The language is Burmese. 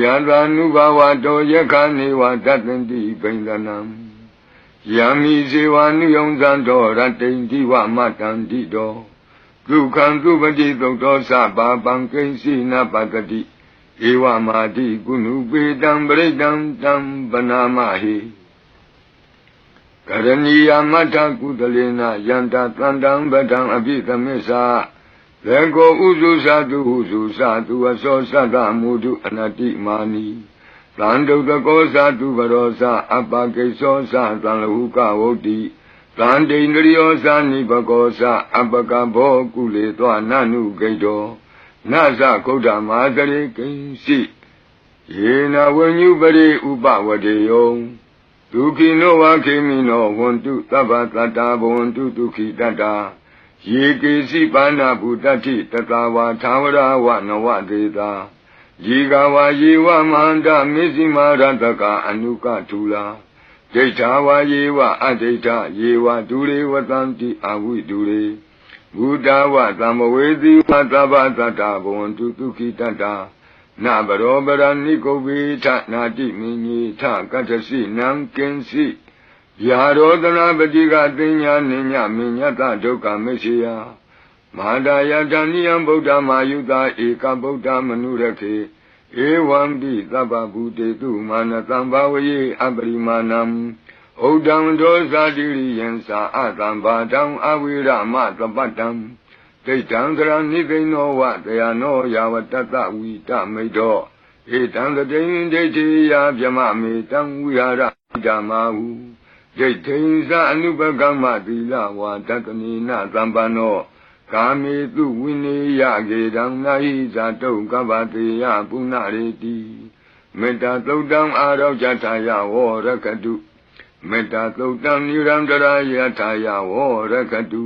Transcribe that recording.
ယတာနုဘဝတောယခနေဝတတ္တန္တိပိန္ဒနံယမိဇေဝနုယုံဇံတော်ရတ္တိန္တိဝမတန္တိတောဒုက္ခံသုပတိသုတ်တော်သဘာပံကိဉ္စီနပတတိဧဝမာတိကုဏုပေတံပရိတံတံပနာမဟိကရဏီယမတ္ထကုသလေနယန္တသန္တံပဒံအပိသမစ္ဆာ လေကိုဥစုသတုဟုစုသတုအစောသတ္တမုဒုအနတိမာနီသံဒုတကောသတုဘရောသအပကိသောသသံလဟုကဝုတ်တိသံဒိန္ဒရိယောသနိဘကောသအပကဘောကုလေသောနနုဂိတောနသကုဋ္ဌမာတရေကိဉ္စီယေနဝဉ္ညုပရိဥပဝတေယောဒုခိနောဝခေမိနောဝန္တုသဗ္ဗတတ္တာဘဝန္တုဒုခိတတ္တာ ယေကေစီပါဏဗုတ္တိတတဝါသာဝရဝနဝတေတာယေကဝါယေဝမန္တမေဇိမာရတကအနုကထူလာဒိဋ္ဌာဝါယေဝအဒိဋ္ဌယေဝဒုရေဝတံတိအဝိဒုရေဘုဒ္ဓဝသမ္မဝေတိဝသဗ္ဗတတ္တာဘဝန္တုဒုခိတတ္တာနဘရောပရဏိကုဗေထနာတိမင်းကြီးထကတ္တစီနံကင်စီ ယာရောဒနာပတိကတင်ညာနိညာမညတဒုက္ခမရှိယမဟာဒယတဏိယံဗုဒ္ဓမာယုတာဧကဗုဒ္ဓမနုရခေဧဝံတိသဗ္ဗဗုတေတုမာနတံဘာဝယေအပရိမာဏံဩဒံဒောဇာတိရိယံသာအတံဘာတံအဝိရမသပတ္တံဒိဋ္ဌံသရဏိသိနောဝတယနောယာဝတ္တဝိတမိတ်တော်ဧတံတတိယဒိဋ္ဌိယဗျမမေတံဝိဟာရဓမ္မာဟု ဒိဋ္ဌိသအနုပကမ္မသီလဝါတတနိနသံပန္နောကာမေတုဝိနေယကေတံနာဟိဇာတုကဗ္ဗတေယပုဏ္ဏရေတိမေတ္တာသုတ်တံအာရောဇထာယဝရကတုမေတ္တာသုတ်တံနိရန္တရာယထာယဝရကတု